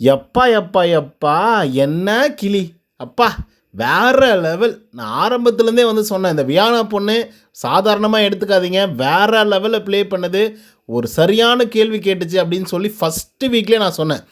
எப்பா எப்பா எப்பா என்ன கிளி? அப்பா வேற லெவல் நான் ஆரம்பத்துலேருந்தே வந்து சொன்னேன் இந்த வியானா பொண்ணு சாதாரணமாக எடுத்துக்காதீங்க. வேற லெவலில் ப்ளே பண்ணது. ஒரு சரியான கேள்வி கேட்டுச்சு அப்படின்னு சொல்லி ஃபஸ்ட்டு வீக்லேயே நான் சொன்னேன்.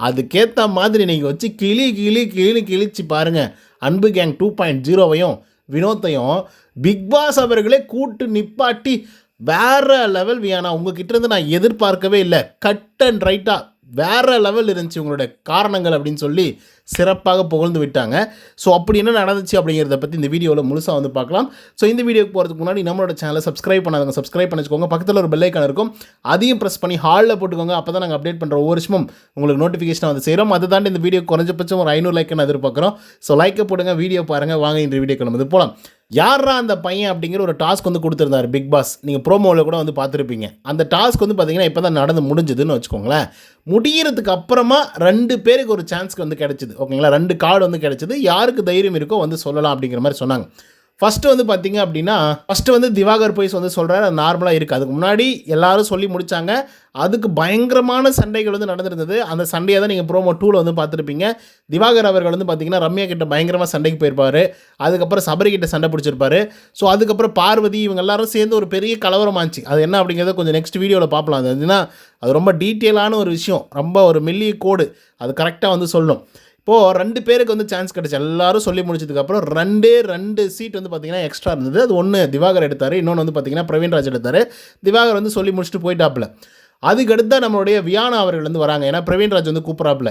அதுக்கேற்ற மாதிரி நீங்கள் வச்சு கிளி கிளி கிளி கிழிச்சு பாருங்கள் அன்பு கேங் டூ பாயிண்ட் ஜீரோவையும் வினோத்தையும் பிக் பாஸ் அவர்களே கூட்டு நிப்பாட்டி வேற லெவல் வியானா. உங்ககிட்ட இருந்து நான் எதிர்பார்க்கவே இல்லை. கட் அண்ட் ரைட்டாக வேறு லெவல் இருந்துச்சு உங்களுடைய காரணங்கள் அப்படின்னு சொல்லி சிறப்பாக புகழ்ந்து விட்டாங்க. ஸோ அப்படி என்ன நடந்துச்சு அப்படிங்கிறத பற்றி இந்த வீடியோவில் முழுசாக வந்து பார்க்கலாம். ஸோ இந்த வீடியோக்கு போகிறதுக்கு முன்னாடி நம்மளோட சேனலை சப்ஸ்கிரைப் பண்ணாதவங்க சப்ஸ்கிரைப் பண்ணிச்சுக்கோங்க. பக்கத்தில் ஒரு பெல்லைக்கான இருக்கும். அதையும் ப்ரெஸ் பண்ணி ஹாலில் போட்டுக்கோங்க. அப்போ தான் நாங்கள் அப்டேட் பண்ணுற ஒவ்வொரு வருஷமும் உங்களுக்கு நோட்டிஃபிகேஷன் வந்து செய்கிறோம் அதை தாண்டி இந்த வீடியோ குறைஞ்சபட்சம் ஒரு ஐநூறு லைக் எதிர்பார்க்குறோம். ஸோ லைக்கை போடுங்க வீடியோ பாருங்கள் வாங்க இந்த வீடியோ கிளம்புது போகலாம் யாரா அந்த பையன் அப்படிங்கிற ஒரு டாஸ்க் வந்து கொடுத்துருந்தாரு பிக் பாஸ் நீங்கள் ப்ரோமோவில் கூட வந்து பார்த்துருப்பீங்க. அந்த டாஸ்க் வந்து பார்த்தீங்கன்னா இப்போ தான் நடந்து முடிஞ்சதுன்னு வச்சுக்கோங்களேன். முடிகிறதுக்கு அப்புறமா ரெண்டு பேருக்கு ஒரு சான்ஸ்க்கு வந்து கிடச்சிது ஓகேங்களா? ரெண்டு கார்டு வந்து கிடைச்சிது. யாருக்கு தைரியம் இருக்கோ வந்து சொல்லலாம் அப்படிங்கிற மாதிரி சொன்னாங்க. ஃபஸ்ட்டு வந்து பார்த்தீங்க அப்படின்னா ஃபஸ்ட்டு வந்து திவாகர் போய் வந்து சொல்கிறாரு அது நார்மலாக இருக்குது அதுக்கு முன்னாடி எல்லாரும் சொல்லி முடித்தாங்க அதுக்கு பயங்கரமான சண்டைகள் வந்து நடந்திருந்தது. அந்த சண்டையை தான் நீங்கள் ப்ரோமோ டூவில் வந்து பார்த்துருப்பீங்க. திவாகர் அவர்கள் வந்து பார்த்தீங்கன்னா ரம்யா கிட்ட பயங்கரமாக சண்டைக்கு போயிருப்பார். அதுக்கப்புறம் சபரி கிட்ட சண்டை பிடிச்சிருப்பாரு. ஸோ அதுக்கப்புறம் பார்வதி இவங்க எல்லாரும் சேர்ந்து ஒரு பெரிய கலவரமாச்சு அது என்ன அப்படிங்கிறத கொஞ்சம் நெக்ஸ்ட் வீடியோவில் பார்க்கலாம் அது ஏன்னா அது ரொம்ப டீட்டெயிலான ஒரு விஷயம். ரொம்ப ஒரு மெல்லிய கோடு. அது கரெக்டாக வந்து சொல்லணும் இப்போது ரெண்டு பேருக்கு வந்து சான்ஸ் கிடச்சி. எல்லாரும் சொல்லி முடிச்சதுக்கப்புறம் ரெண்டே ரெண்டு சீட் வந்து பார்த்திங்கன்னா எக்ஸ்ட்ரா இருந்தது. அது ஒன்று திவாகர் எடுத்தார். இன்னொன்று வந்து பார்த்தீங்கன்னா பிரவீன்ராஜ் எடுத்தார். திவாகர் வந்து சொல்லி முடிச்சுட்டு போயிட்டாப்புல. அதுக்கடுத்து தான் நம்மளுடைய வியானா அவர்கள் வந்து வராங்க. ஏன்னா பிரவீன்ராஜ் வந்து கூப்பிட்றாப்புல.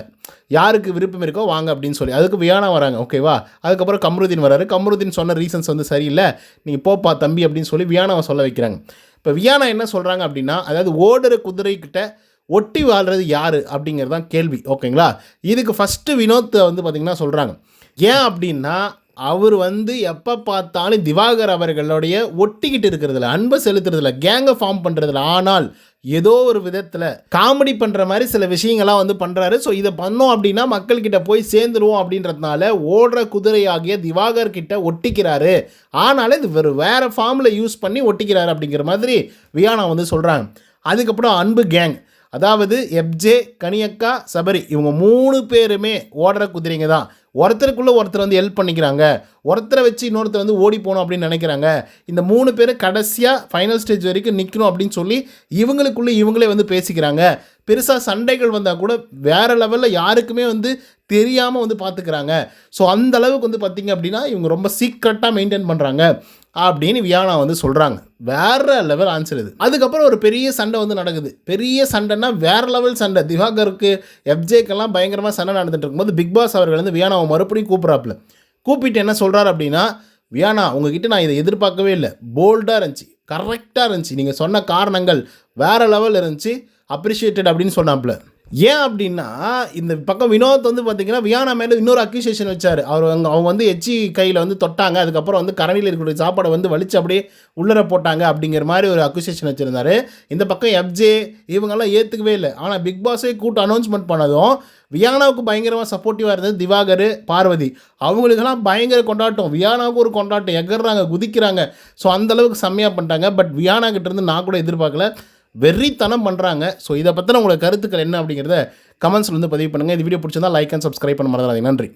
யாருக்கு விருப்பம் இருக்கோ வாங்க அப்படின்னு சொல்லி. அதுக்கு வியானா வராங்க. ஓகேவா அதுக்கப்புறம் கம்ருதீன் வராரு. கம்ருதீன் சொன்ன ரீசன்ஸ் வந்து சரியில்லை. நீங்கள் போப்பா தம்பி அப்படின்னு சொல்லி வியானாவை சொல்ல வைக்கிறாங்க. இப்போ வியானா என்ன சொல்கிறாங்க அப்படின்னா அதாவது ஓடுற குதிரைக்கிட்ட ஒட்டி வாழ்கிறது யார் அப்படிங்கிறது தான் கேள்வி ஓகேங்களா? இதுக்கு ஃபஸ்ட்டு வினோத்தை வந்து பார்த்திங்கன்னா சொல்கிறாங்க ஏன் அப்படின்னா அவர் வந்து எப்போ பார்த்தாலும் திவாகர் அவர்களுடைய ஒட்டிக்கிட்டு இருக்கிறதுல அன்பை செலுத்துறதுல கேங்கை ஃபார்ம் பண்ணுறதுல ஆனால் ஏதோ ஒரு விதத்தில் காமெடி பண்ணுற மாதிரி சில விஷயங்கள்லாம் வந்து பண்ணுறாரு ஸோ இதை பண்ணோம் அப்படின்னா மக்கள்கிட்ட போய் சேர்ந்துருவோம் அப்படின்றதுனால ஓடுற குதிரையாகிய திவாகர் கிட்ட ஒட்டிக்கிறாரு. ஆனாலும் இது வேறு வேறு ஃபார்மில் யூஸ் பண்ணி ஒட்டிக்கிறாரு அப்படிங்கிற மாதிரி வியானா வந்து சொல்கிறாங்க அதுக்கப்புறம் அன்பு கேங் அதாவது எப்ஜே கனியக்கா சபரி இவங்க மூணு பேருமே ஓடுற குதிரைங்க தான். ஒருத்தருக்குள்ளே ஒருத்தர் வந்து ஹெல்ப் பண்ணிக்கிறாங்க. ஒருத்தரை வச்சு இன்னொருத்தர் வந்து ஓடி போகணும் அப்படின்னு நினைக்கிறாங்க. இந்த மூணு பேர் கடைசியாக ஃபைனல் ஸ்டேஜ் வரைக்கும் நிற்கணும் அப்படின்னு சொல்லி இவங்களுக்குள்ளே இவங்களே வந்து பேசிக்கிறாங்க. பெருசாக சண்டைகள் வந்தால் கூட வேறு லெவலில் யாருக்குமே வந்து தெரியாமல் வந்து பார்த்துக்கிறாங்க ஸோ அந்த அளவுக்கு வந்து பார்த்திங்க அப்படின்னா இவங்க ரொம்ப சீக்ரெட்டாக மெயின்டைன் பண்ணுறாங்க அப்படின்னு வியானா வந்து சொல்கிறாங்க வேற லெவல் ஆன்சர் இது. அதுக்கப்புறம் ஒரு பெரிய சண்டை வந்து நடக்குது. பெரிய சண்டைனா வேற லெவல் சண்டை. திவாகருக்கு எஃப்ஜேக்கெல்லாம் பயங்கரமாக சண்டை நடந்துட்டு இருக்கும்போது பிக் பாஸ் அவர்கள் வந்து வியானாவை மறுபடியும் கூப்பிட்றாப்புல. கூப்பிட்டு என்ன சொல்கிறாரு அப்படின்னா வியானா உங்ககிட்ட நான் இதை எதிர்பார்க்கவே இல்லை. போல்டாக இருந்துச்சு. கரெக்டாக இருந்துச்சு. நீங்கள் சொன்ன காரணங்கள் வேறு லெவல் இருந்துச்சு. அப்ரிஷியேட்டட் அப்படின்னு சொன்னாப்புல. ஏன் அப்படின்னா இந்த பக்கம் வினோத் வந்து பார்த்தீங்கன்னா வியானா மேலே இன்னொரு அக்யூசியேஷன் வச்சார். அவர் அவங்க அவங்க வந்து எச்சி கையில் வந்து தொட்டாங்க. அதுக்கப்புறம் வந்து கரணியில் இருக்கக்கூடிய சாப்பாடை வந்து வலிச்சு அப்படியே உள்ளர போட்டாங்க அப்படிங்கிற மாதிரி ஒரு அக்யூசியேஷன் வச்சுருந்தாரு. இந்த பக்கம் எஃப்ஜே இவங்கெல்லாம் ஏற்றுக்கவே இல்லை. ஆனால் பிக் பாஸே கூட்டு அனௌன்ஸ்மெண்ட் பண்ணதும் வியானாவுக்கு பயங்கரமாக சப்போர்ட்டிவாக இருந்தது திவாகர் பார்வதி. அவங்களுக்கெல்லாம் பயங்கர கொண்டாட்டம். வியானாவுக்கு ஒரு கொண்டாட்டம். எகர்றாங்க குதிக்கிறாங்க. ஸோ அந்தளவுக்கு செம்மையாக பண்ணிட்டாங்க. பட் வியானா கிட்டேருந்து நான் கூட எதிர்பார்க்கல. வெறித்தனம் பண்ணுறாங்க ஸோ இதை பற்றின உங்களோட கருத்துக்கள் என்ன அப்படிங்கிறத கமெண்ட்ஸில் வந்து பதிவு பண்ணுங்கள் இந்த வீடியோ பிடிச்சிருந்தா லைக் அண்ட் சப்ஸ்கிரைப் பண்ண மறந்துடாதீங்க. நன்றி.